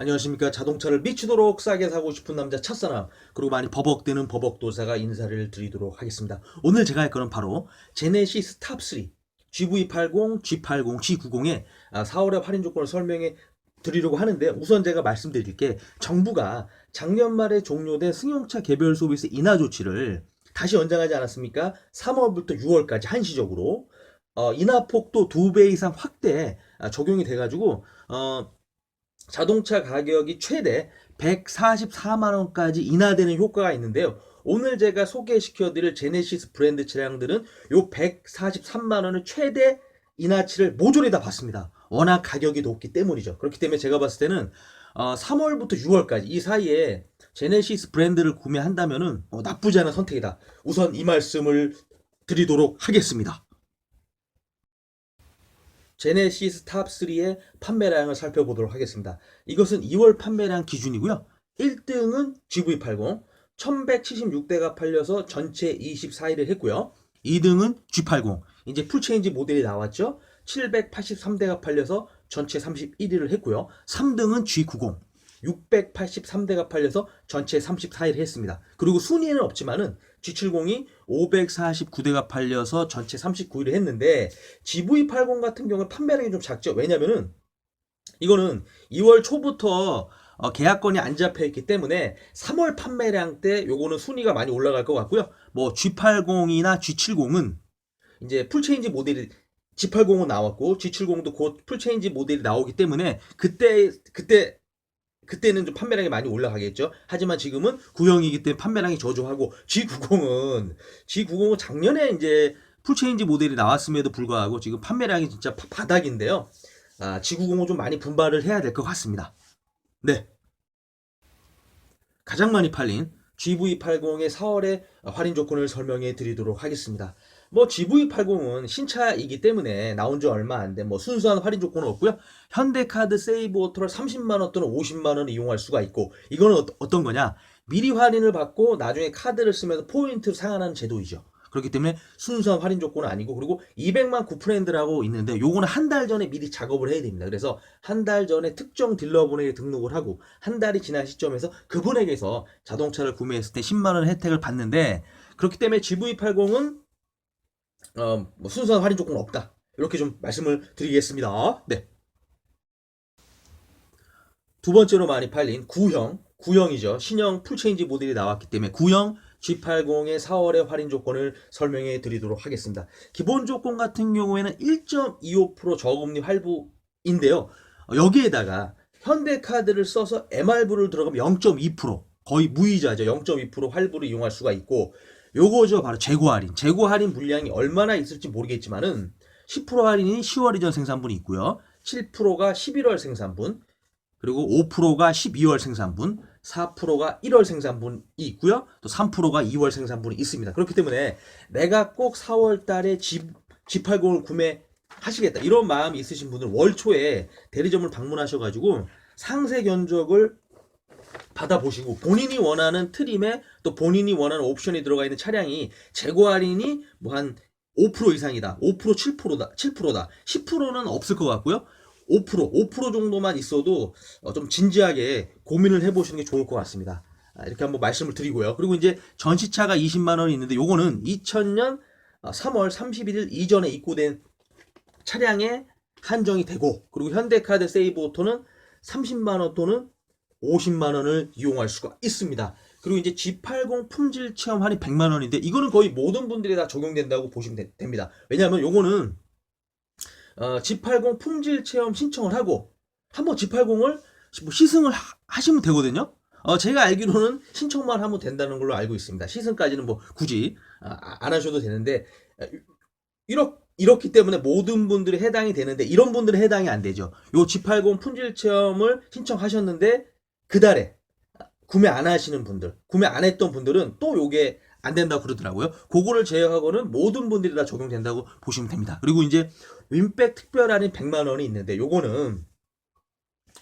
안녕하십니까. 자동차를 미치도록 싸게 사고 싶은 남자 첫사람, 그리고 많이 버벅대는 버벅도사가 인사를 드리도록 하겠습니다. 오늘 제가 할 거는 바로 제네시스 탑3, GV80, G80, G90의 4월의 할인 조건을 설명해 드리려고 하는데 우선 제가 말씀드릴 게 정부가 작년 말에 종료된 승용차 개별 소비세 인하 조치를 다시 연장하지 않았습니까? 3월부터 6월까지 한시적으로 어, 인하폭도 두배 이상 확대 아, 적용이 돼가지고 어, 자동차 가격이 최대 144만 원까지 인하되는 효과가 있는데요. 오늘 제가 소개시켜 드릴 제네시스 브랜드 차량들은 요 143만 원을 최대 인하치를 모조리 다 받습니다. 워낙 가격이 높기 때문이죠. 그렇기 때문에 제가 봤을 때는 어, 3월부터 6월까지 이 사이에 제네시스 브랜드를 구매한다면은 어, 나쁘지 않은 선택이다. 우선 이 말씀을 드리도록 하겠습니다. 제네시스 탑3의 판매량을 살펴보도록 하겠습니다. 이것은 2월 판매량 기준이고요. 1등은 GV80, 1176대가 팔려서 전체 24위를 했고요. 2등은 G80, 이제 풀체인지 모델이 나왔죠. 783대가 팔려서 전체 31위를 했고요. 3등은 G90, 683대가 팔려서 전체 34위를 했습니다. 그리고 순위에는 없지만은 G70이 549대가 팔려서 전체 39위를 했는데 GV80 같은 경우는 판매량이 좀 작죠. 왜냐면은 이거는 2월 초부터 어, 계약건이 안 잡혀 있기 때문에 3월 판매량 때 요거는 순위가 많이 올라갈 것 같고요. 뭐 G80이나 G70은 이제 풀체인지 모델이 G80은 나왔고 G70도 곧 풀체인지 모델이 나오기 때문에 그때 그때 그때는 좀 판매량이 많이 올라가겠죠. 하지만 지금은 구형이기 때문에 판매량이 저조하고 G90은 G90은 작년에 이제 풀체인지 모델이 나왔음에도 불구하고 지금 판매량이 진짜 바- 바닥인데요. 아, G90은 좀 많이 분발을 해야 될 것 같습니다. 네. 가장 많이 팔린 GV80의 4월의 할인 조건을 설명해 드리도록 하겠습니다. 뭐 GV80은 신차이기 때문에 나온 지 얼마 안 된 뭐 순수한 할인 조건은 없고요. 현대카드 세이브 오토를 30만 원 또는 50만 원을 이용할 수가 있고 이거는 어- 어떤 거냐? 미리 할인을 받고 나중에 카드를 쓰면서 포인트를 상환하는 제도이죠. 그렇기 때문에 순수한 할인 조건은 아니고 그리고 200만 구프렌드라고 있는데 요거는 한 달 전에 미리 작업을 해야 됩니다. 그래서 한 달 전에 특정 딜러분에게 등록을 하고 한 달이 지난 시점에서 그분에게서 자동차를 구매했을 때 10만 원 혜택을 받는데 그렇기 때문에 GV80은 어, 뭐 순수한 할인 조건은 없다. 이렇게 좀 말씀을 드리겠습니다. 네. 두 번째로 많이 팔린 구형, 구형이죠. 신형 풀체인지 모델이 나왔기 때문에 구형 G80의 4월의 할인 조건을 설명해 드리도록 하겠습니다. 기본 조건 같은 경우에는 1.25% 저금리 할부인데요. 어, 여기에다가 현대카드를 써서 MR부를 들어가면 0.2% 거의 무이자죠. 0.2% 할부를 이용할 수가 있고 요거죠. 바로 재고 할인. 재고 할인 물량이 얼마나 있을지 모르겠지만은 10% 할인이 10월 이전 생산분이 있고요. 7%가 11월 생산분, 그리고 5%가 12월 생산분, 4%가 1월 생산분이 있고요. 또 3%가 2월 생산분이 있습니다. 그렇기 때문에 내가 꼭 4월 달에 G, G80을 구매하시겠다. 이런 마음이 있으신 분들은 월 초에 대리점을 방문하셔 가지고 상세 견적을 받아보시고 본인이 원하는 트림에 또 본인이 원하는 옵션이 들어가 있는 차량이 재고 할인이 뭐 한 5% 이상이다. 5% 7%다. 7%다. 10%는 없을 것 같고요. 5% 5% 정도만 있어도 어, 좀 진지하게 고민을 해보시는 게 좋을 것 같습니다. 아, 이렇게 한번 말씀을 드리고요. 그리고 이제 전시차가 20만 원이 있는데 요거는 2000년 3월 31일 이전에 입고된 차량에 한정이 되고 그리고 현대카드 세이브 오토는 30만 원 또는 50만 원을 이용할 수가 있습니다. 그리고 이제 G80 품질 체험 할인 100만 원인데 이거는 거의 모든 분들이 다 적용된다고 보시면 되- 됩니다. 왜냐하면 요거는 어, G80 품질 체험 신청을 하고 한번 G80을 뭐 시승을 하- 하시면 되거든요. 어, 제가 알기로는 신청만 하면 된다는 걸로 알고 있습니다. 시승까지는 뭐 굳이 아, 안 하셔도 되는데 아, 이렇, 이렇기 때문에 모든 분들이 해당이 되는데 이런 분들은 해당이 안 되죠. 요 G80 품질 체험을 신청하셨는데 그 달에 구매 안 하시는 분들, 구매 안 했던 분들은 또 요게 안 된다고 그러더라고요. 그거를 제외하고는 모든 분들이 다 적용된다고 보시면 됩니다. 그리고 이제 윈백 특별 할인 100만 원이 있는데 요거는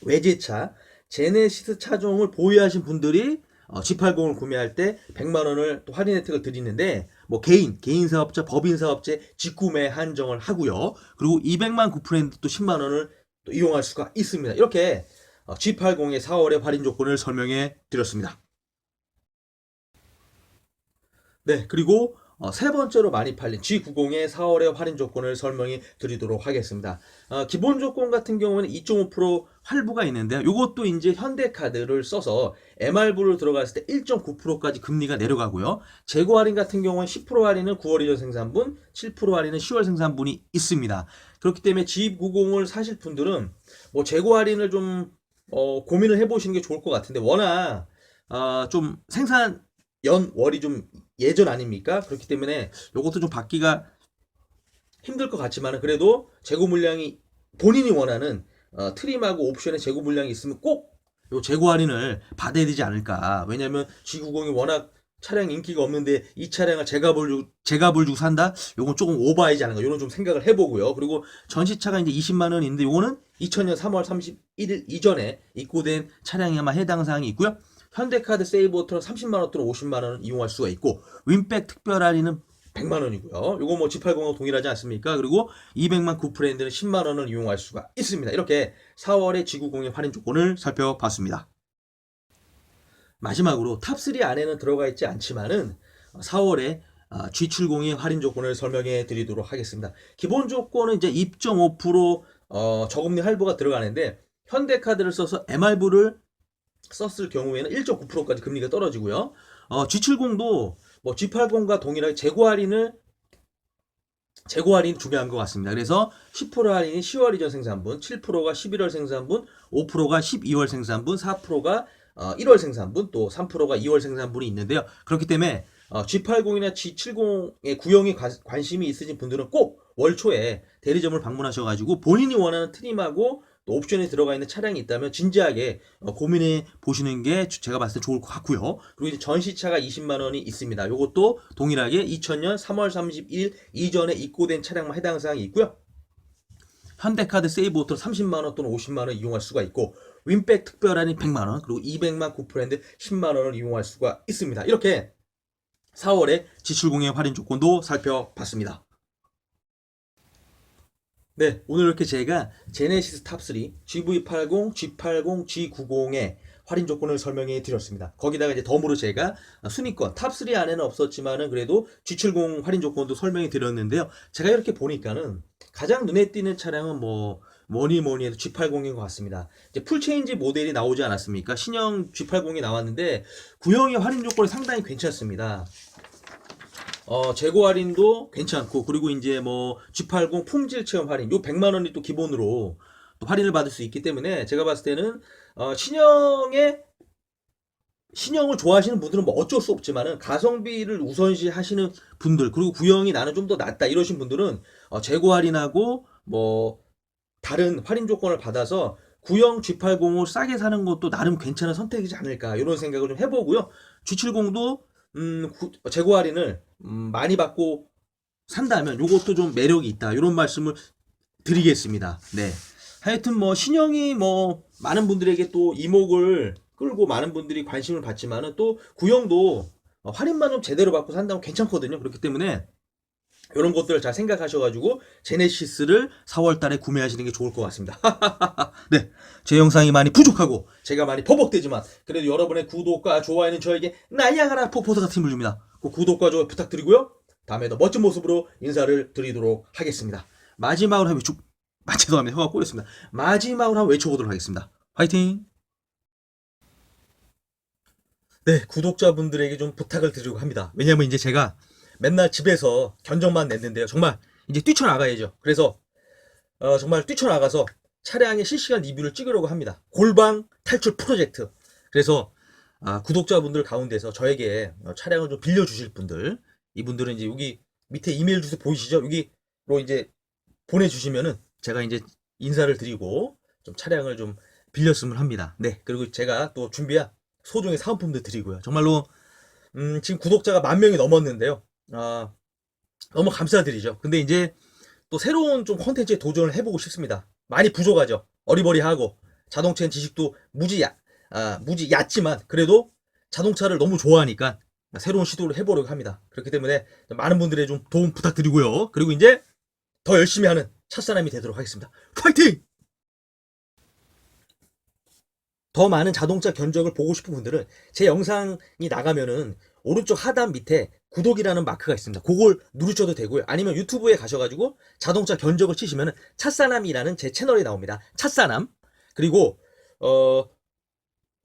외제차 제네시스 차종을 보유하신 분들이 어, G80을 구매할 때 100만 원을 또 할인 혜택을 드리는데 뭐 개인, 개인 사업자, 법인 사업체 직구매 한정을 하고요. 그리고 200만 구프렌드 또 10만 원을 또 이용할 수가 있습니다. 이렇게 어, G80의 4월의 할인 조건을 설명해 드렸습니다. 네, 그리고 어, 세 번째로 많이 팔린 G90의 4월의 할인 조건을 설명해 드리도록 하겠습니다. 어, 기본 조건 같은 경우는 2.5% 할부가 있는데요. 이것도 이제 현대카드를 써서 MR부를 들어갔을 때 1.9%까지 금리가 내려가고요. 재고 할인 같은 경우는 10% 할인은 9월 이전 생산분, 7% 할인은 10월 생산분이 있습니다. 그렇기 때문에 G90을 사실 분들은 뭐 재고 할인을 좀 어, 고민을 해보시는 게 좋을 것 같은데 워낙 어, 좀 생산 연 월이 좀 예전 아닙니까? 그렇기 때문에 이것도 좀 받기가 힘들 것 같지만 그래도 재고 물량이 본인이 원하는 어, 트림하고 옵션의 재고 물량이 있으면 꼭 요 재고 할인을 받아야 되지 않을까. 왜냐면 G90이 워낙 차량 인기가 없는데 이 차량을 제값을 주고, 제값을 주고 산다? 요건 조금 오버하지 않은가. 요런 좀 생각을 해보고요. 그리고 전시차가 이제 20만 원인데 요거는 2000년 3월 31일 이전에 입고된 차량에만 해당 사항이 있고요. 현대카드 세이브오토는 30만 원 또는 50만 원을 이용할 수가 있고 윈백 특별 할인은 100만 원이고요. 요거 뭐 G80하고 동일하지 않습니까? 그리고 200만 구프랜드는 10만 원을 이용할 수가 있습니다. 이렇게 4월의 G90의 할인 조건을 살펴봤습니다. 마지막으로 탑3 안에는 들어가 있지 않지만은 4월에 G70의 할인 조건을 설명해 드리도록 하겠습니다. 기본 조건은 이제 2.5% 어, 저금리 할부가 들어가는데 현대카드를 써서 MR부를 썼을 경우에는 1.9%까지 금리가 떨어지고요. 어, G70도 뭐 G80과 동일하게 재고 할인을 재고 할인 중요한 것 같습니다. 그래서 10% 할인이 10월 이전 생산분, 7%가 11월 생산분, 5%가 12월 생산분, 4%가 어, 1월 생산분, 또 3%가 2월 생산분이 있는데요. 그렇기 때문에 어, G80이나 G70의 구형에 가- 관심이 있으신 분들은 꼭 월 초에 대리점을 방문하셔가지고 본인이 원하는 트림하고 또 옵션에 들어가 있는 차량이 있다면 진지하게 어, 고민해 보시는 게 주- 제가 봤을 때 좋을 것 같고요. 그리고 이제 전시차가 20만 원이 있습니다. 이것도 동일하게 2000년 3월 31일 이전에 입고된 차량만 해당 사항이 있고요. 현대카드 세이브 오토 30만 원 또는 50만 원 이용할 수가 있고 윈백 특별한이 100만 원 그리고 200만 구프랜드 10만 원을 이용할 수가 있습니다. 이렇게 4월에 G70의 할인 조건도 살펴봤습니다. 네, 오늘 이렇게 제가 제네시스 탑3, GV80, G80, G90의 할인 조건을 설명해 드렸습니다. 거기다가 이제 덤으로 제가 순위권 탑3 안에는 없었지만은 그래도 G70 할인 조건도 설명해 드렸는데요. 제가 이렇게 보니까는 가장 눈에 띄는 차량은 뭐 뭐니 뭐니 해도 G80인 것 같습니다. 이제 풀체인지 모델이 나오지 않았습니까? 신형 G80이 나왔는데 구형의 할인 조건이 상당히 괜찮습니다. 어, 재고 할인도 괜찮고, 그리고 이제 뭐, G80 품질 체험 할인, 요 100만 원이 또 기본으로 또 할인을 받을 수 있기 때문에 제가 봤을 때는, 어, 신형의, 신형을 좋아하시는 분들은 뭐 어쩔 수 없지만은 가성비를 우선시 하시는 분들, 그리고 구형이 나는 좀 더 낫다 이러신 분들은, 어, 재고 할인하고 뭐, 다른 할인 조건을 받아서 구형 G80을 싸게 사는 것도 나름 괜찮은 선택이지 않을까, 이런 생각을 좀 해보고요. G70도 음, 구- 재고 할인을 음, 많이 받고 산다면 요것도 좀 매력이 있다. 이런 말씀을 드리겠습니다. 네. 하여튼 뭐 신형이 뭐 많은 분들에게 또 이목을 끌고 많은 분들이 관심을 받지만은 또 구형도 어, 할인만 좀 제대로 받고 산다면 괜찮거든요. 그렇기 때문에 이런 것들을 잘 생각하셔가지고 제네시스를 4월 달에 구매하시는 게 좋을 것 같습니다. 네. 제 영상이 많이 부족하고 제가 많이 버벅대지만 그래도 여러분의 구독과 좋아요는 저에게 나야가라 포포트 같은 힘을 줍니다. 그 구독과 좋아요 부탁드리고요. 다음에 더 멋진 모습으로 인사를 드리도록 하겠습니다. 마지막으로 한번 외쳐, 아, 죄송합니다. 혀가 꼬였습니다. 마지막으로 한번 외쳐보도록 하겠습니다. 화이팅! 네, 구독자분들에게 좀 부탁을 드리려고 합니다. 왜냐면 이제 제가 맨날 집에서 견적만 냈는데요. 정말 이제 뛰쳐나가야죠. 그래서 어, 정말 뛰쳐나가서 차량의 실시간 리뷰를 찍으려고 합니다. 골방 탈출 프로젝트. 그래서 아, 구독자분들 가운데서 저에게 어, 차량을 좀 빌려주실 분들, 이분들은 이제 여기 밑에 이메일 주소 보이시죠? 여기로 이제 보내주시면은 제가 이제 인사를 드리고 좀 차량을 좀 빌렸으면 합니다. 네. 그리고 제가 또 준비한 소정의 사은품도 드리고요. 정말로 음, 지금 구독자가 만 명이 넘었는데요. 아, 너무 감사드리죠. 근데 이제 또 새로운 좀 컨텐츠에 도전을 해보고 싶습니다. 많이 부족하죠. 어리버리하고 자동차엔 지식도 무지 야, 아, 무지 얕지만 그래도 자동차를 너무 좋아하니까 새로운 시도를 해보려고 합니다. 그렇기 때문에 많은 분들의 좀 도움 부탁드리고요. 그리고 이제 더 열심히 하는 첫사람이 되도록 하겠습니다. 파이팅! 더 많은 자동차 견적을 보고 싶은 분들은 제 영상이 나가면은 오른쪽 하단 밑에 구독이라는 마크가 있습니다. 그걸 누르셔도 되고요. 아니면 유튜브에 가셔가지고 자동차 견적을 치시면은 찻사남이라는 제 채널이 나옵니다. 찻사남. 그리고 어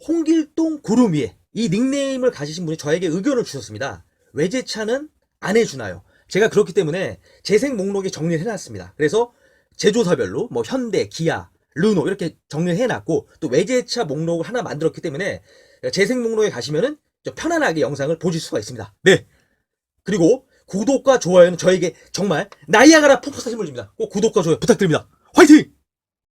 홍길동 구름 위에 이 닉네임을 가지신 분이 저에게 의견을 주셨습니다. 외제차는 안 해주나요? 제가 그렇기 때문에 재생 목록에 정리를 해놨습니다. 그래서 제조사별로 뭐 현대, 기아, 르노 이렇게 정리를 해놨고 또 외제차 목록을 하나 만들었기 때문에 재생 목록에 가시면은 좀 편안하게 영상을 보실 수가 있습니다. 네. 그리고 구독과 좋아요는 저에게 정말 나이아가라 폭포사 힘을 줍니다. 꼭 구독과 좋아요 부탁드립니다. 화이팅!